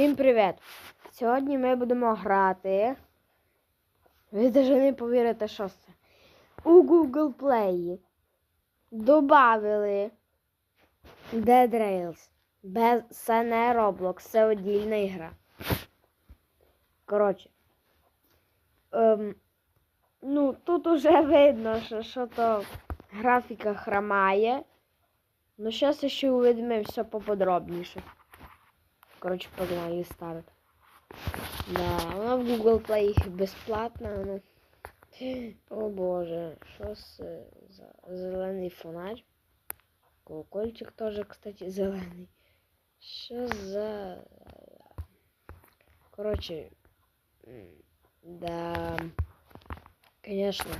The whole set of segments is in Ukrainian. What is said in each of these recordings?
Всім привіт! Сьогодні ми будемо грати. Ви навіть не повірите, що це. У Google Play добавили Dead Rails. Без це не Roblox, це одільна гра. Коротше. Ем, ну, тут уже видно, що, що то графіка хромає. Ну, зараз ще увидимо все поподробніше. Короче, погнали старт. Да, вона в Google Play безплатна. Ну. О боже, що це за зелений фонарь? Колокольчик теж, кстати, зелений. Що за. Короче, да. Конечно,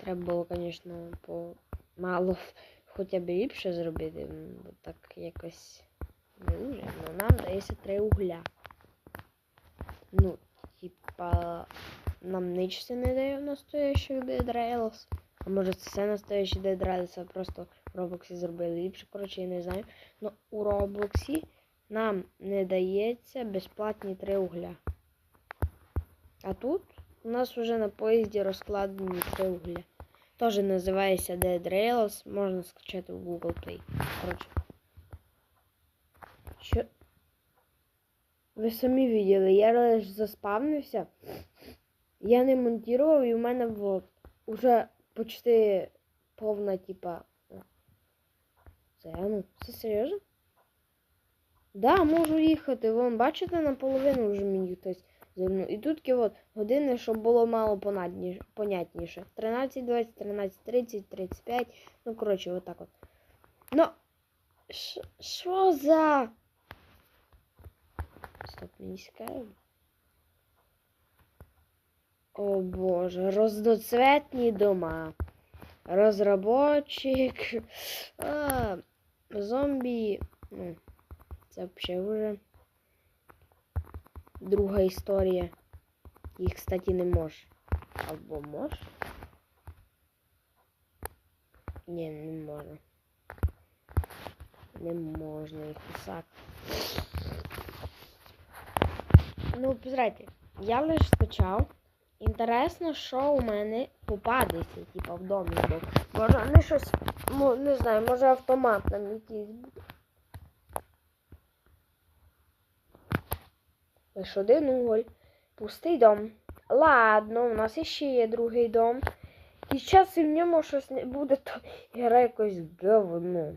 треба було, конечно, по мало хоча б ліпше зробити, так якось не дуже, ну нам дається три угля. Ну, типа, нам нічого не дає настоящих Dead А може це Dead Rails, а просто в Роблоксі зробили ліпше, коротше, я не знаю. Ну, у Роблоксі нам не дається безплатні три угля. А тут у нас вже на поїзді розкладені три угля. Тоже називається Dead Rails, можна скачати в Google Play. Коротше. Що? Ви самі виділи, я лише заспавнився. Я не монтував і у мене вот уже почти повна, типа. Це, ну, це серйозно? Да, можу їхати. Вон, бачите, наполовину вже мені хтось звернув. І тут от години, щоб було мало понятніше. понятніше. 13, 20, 13, 30, 35. Ну, коротше, отак от. Ну. Що за. Стоп, не искаю. О боже, разноцветные дома. Разработчик. А, зомби. Ну, це вообще уже друга історія. Їх, кстати, не може. Або може? Ні, не можна. Не можна їх писати. Ну, позрайте, я лише скачав. Інтересно, що у мене попадеться, типа в домі. Може вони щось, не знаю, може автомат там якийсь буде. Лише один уголь. Пустий дом. Ладно, у нас іще є другий дом. І і в ньому щось не буде, то гра якось говно.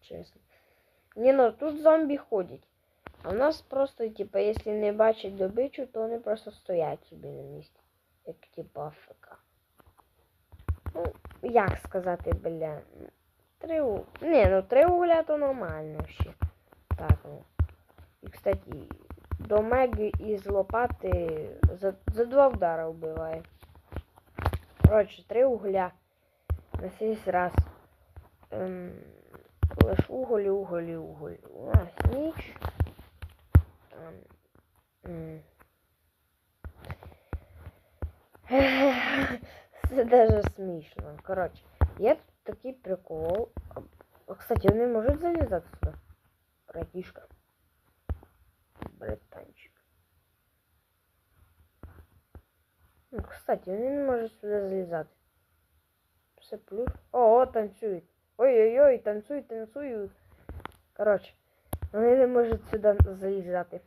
Чесно. Ні, ну тут зомбі ходять. А у нас просто, типа, якщо не бачать добичу, то вони просто стоять собі на місці. Як типа АФК. Ну, як сказати, бля. Три у... Ні, ну три угля то нормально ще. Так, ну. І, кстати, до Меги із лопати за, за два удара вбиває. Коротше, три угля. На сей раз. Ем, лиш уголь, уголь, уголь. У нас ніч. Ем, м. Це даже смішно. Коротше, є тут такий прикол. А, Кстати, вони можуть залізати сюди. Братішка. Братанчик. Ну, кстати, вони не можуть сюди залізати. Все плюс. О, о, танцюють. Ой-ой-ой, танцюють, танцюють. Коротше, вони не можуть сюди залізати.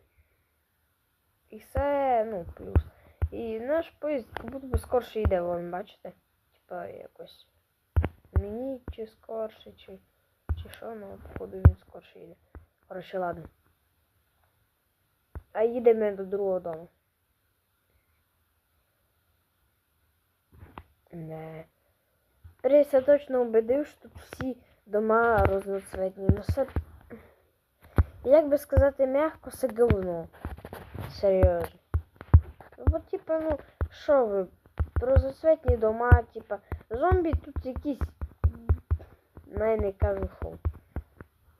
І все, ну, плюс. І наш поїзд як будто би скорше йде, вон, бачите? Типа якось. Мені чи скорше, чи, чи що, ну, походу він скорше йде. Коротше, ладно. А їдемо до другого дому. Не. Рейс, я точно убедив, що тут всі дома розноцветні. Ну це. Як би сказати м'яко, це говно. Серйозно. Ну, типа, ну, що ви? Розноцветні дома, типа, зомбі тут якісь. Не, не кажу фу.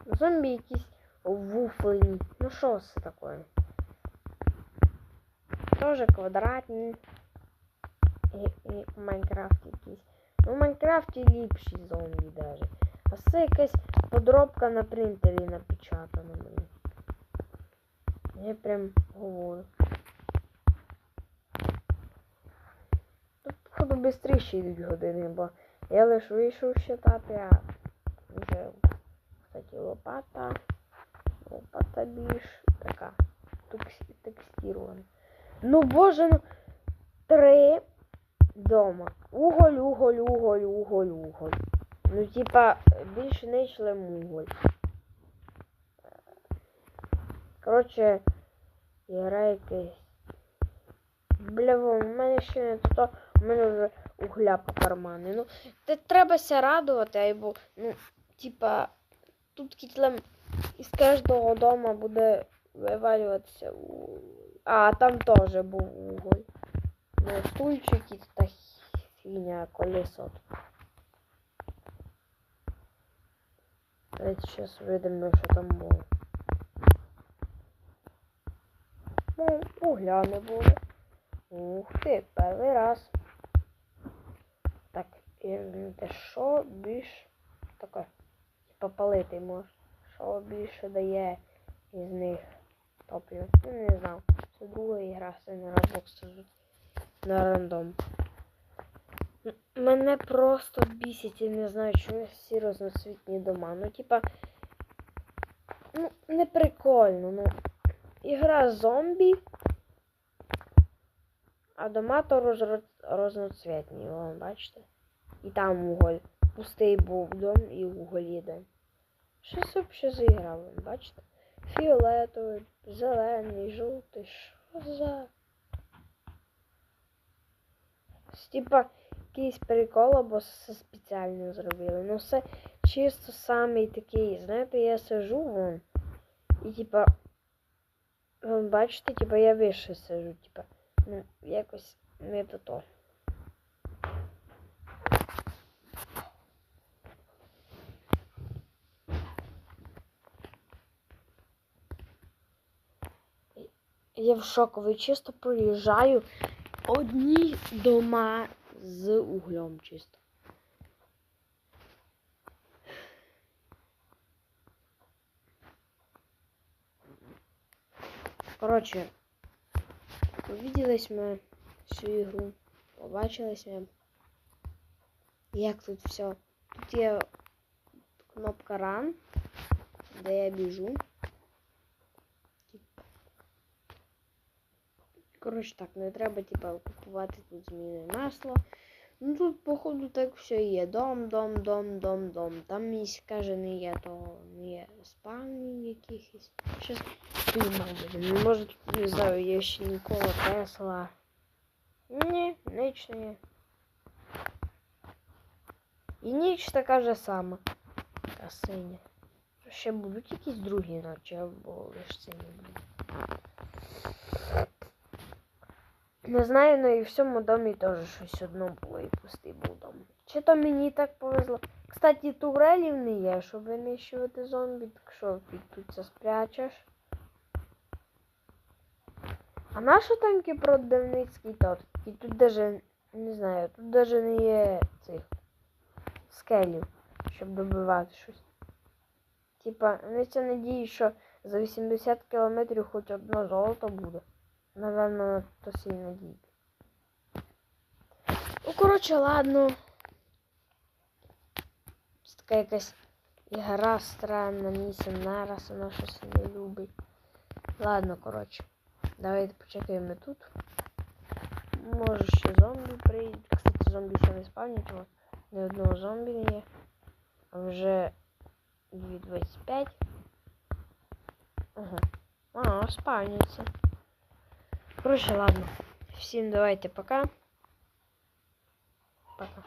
Зомбі якісь вуфлені. Ну що це таке? Тоже квадратні. І, і в Майнкрафті. Ну, в Майнкрафті ліпші зомбі даже. А це якась подробка на принтері напечатана. Я прям говорю. Тут, походу, швидше йдуть години, бо я лише вийшов считати, а вже, кстати, лопата. Лопата більш така текс- текстирована. Ну боже, ну три дома. Уголь, уголь, уголь, уголь, уголь. Ну, типа, більше не члем уголь. Коротше, ігра якась. Бля, у мене ще не то, у мене вже угля по кармани. Ну, те требася радувати, айбо, ну, типа, тут кітлем із кожного дома буде вивалюватися у... А, там теж був уголь. Ну, стульчики та фігня, колесо. Давайте сейчас видимо, що там було. Ну, угля не було. Ух ти, перший раз. І що більш таке, типа палити може. Що більше дає із них топлю. Ну, не знав. Це друга ігра, це не Roblox, на рандом. Мене просто бісить, я не знаю, чому всі розноцвітні дома. Ну, типа, ну, не прикольно, ну. Ігра зомбі, а дома то роз- розноцвітні, вон, бачите? І там уголь. Пустий був дом і уголь дом. Щось взагалі заіграв, бачите? Фіолетовий, зелений, жовтий, що за. Типа якийсь прикол або все спеціально зробили. Ну все чисто самий такий, знаєте, я сижу вон. І типа. Вон, бачите, типа я вище сижу, типа. Ну, якось не то то. Я в шоковий чисто проїжджаю одні дома з углем чисто. Коротше, увиделись ми всю ігру, побачились. Як тут все. Тут є кнопка Run, де я біжу. Коротше так, не треба, типа, купувати тут зміни масло. Ну тут, походу, так все є. Дом, дом, дом, дом, дом. Там місць, каже, не є того, не є спавні якихось. Щось піймав. Може, не знаю, є ще ніколи Тесла. Ні, ніч не є. І ніч така же сама. Та синя. Ще будуть якісь другі ночі, або лише сині будуть. Не знаю, ну і в цьому домі теж щось одно було і пустий був дом. Чи то мені так повезло. Кстати, турелів не є, щоб винищувати зомбі, так що ти тут це спрячеш. А наша танки продавницький тот? І тут даже, не знаю, тут даже не є цих скелів, щоб добивати щось. Типа, це надію, що за 80 кілометрів хоч одно золото буде. Напевно, то сильно надійде. Ну, коротше, ладно. Це така якась ігра странна, місія нараз, вона щось не любить. Ладно, коротше. Давайте почекаємо тут. Може ще зомбі прийдуть. Кстати, зомбі ще не спавнять, ні одного зомбі не є. А вже 2.25. Ага. А, спавняться. Короче, ладно. Всем давайте пока. Пока.